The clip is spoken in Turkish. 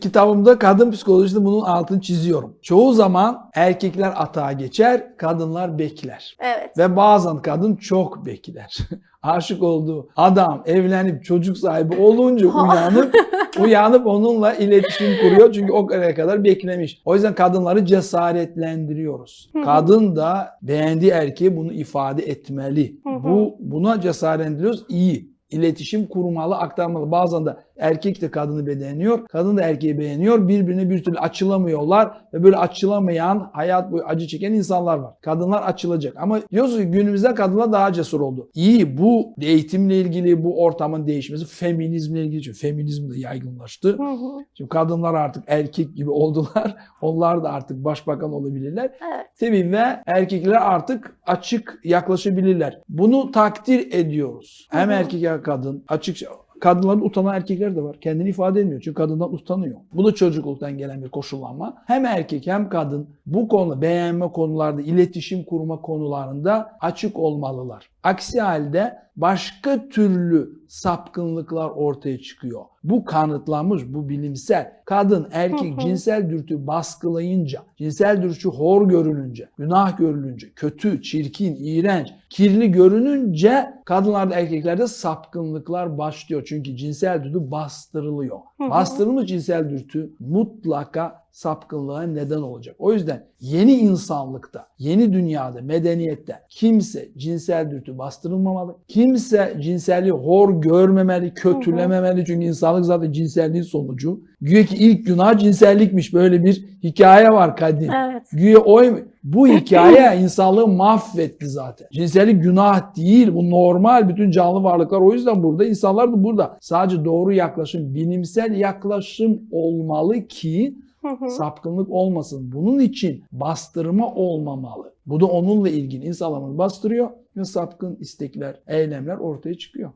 Kitabımda kadın psikolojisinde bunun altını çiziyorum. Çoğu zaman erkekler atağa geçer, kadınlar bekler. Evet. Ve bazen kadın çok bekler. Aşık olduğu adam evlenip çocuk sahibi olunca uyanıp uyanıp onunla iletişim kuruyor. Çünkü o kadar beklemiş. O yüzden kadınları cesaretlendiriyoruz. Kadın da beğendiği erkeğe bunu ifade etmeli. Bu buna cesaretlendiriyoruz. İyi. İletişim kurmalı, aktarmalı. Bazen de erkek de kadını beğeniyor, kadın da erkeği beğeniyor. Birbirine bir türlü açılamıyorlar ve böyle açılamayan, hayat boyu acı çeken insanlar var. Kadınlar açılacak. Ama diyorsunuz ki günümüzde kadınlar daha cesur oldu. İyi bu eğitimle ilgili, bu ortamın değişmesi, feminizmle ilgili. Çünkü feminizm de yaygınlaştı. Hı hı. Şimdi kadınlar artık erkek gibi oldular. Onlar da artık başbakan olabilirler. Evet. Tabii ve erkekler artık açık yaklaşabilirler. Bunu takdir ediyoruz. Hem Hı hı. erkek hem kadın açık Kadınların utanan erkekler de var. Kendini ifade etmiyor. Çünkü kadından utanıyor. Bu da çocukluktan gelen bir koşullanma. Hem erkek hem kadın bu konu beğenme konularda, iletişim kurma konularında açık olmalılar. Aksi halde başka türlü sapkınlıklar ortaya çıkıyor. Bu kanıtlanmış, bu bilimsel. Kadın, erkek cinsel dürtü baskılayınca, cinsel dürtü hor görülünce, günah görülünce, kötü, çirkin, iğrenç, kirli görününce kadınlarda erkeklerde sapkınlıklar başlıyor. Çünkü cinsel dürtü bastırılıyor. Bastırılmış cinsel dürtü mutlaka sapkınlığa neden olacak. O yüzden yeni insanlıkta, yeni dünyada, medeniyette kimse cinsel dürtü bastırılmamalı. Kimse cinselliği hor görmemeli, kötülememeli. Çünkü insanlık zaten cinselliğin sonucu. Güya ki ilk günah cinsellikmiş. Böyle bir hikaye var kadim. Evet. Güya oy bu hikaye insanlığı mahvetti zaten. Cinsellik günah değil. Bu normal. Bütün canlı varlıklar o yüzden burada. insanlar da burada. Sadece doğru yaklaşım, bilimsel yaklaşım olmalı ki Sapkınlık olmasın. Bunun için bastırma olmamalı. Bu da onunla ilgili insanları bastırıyor ve sapkın istekler, eylemler ortaya çıkıyor.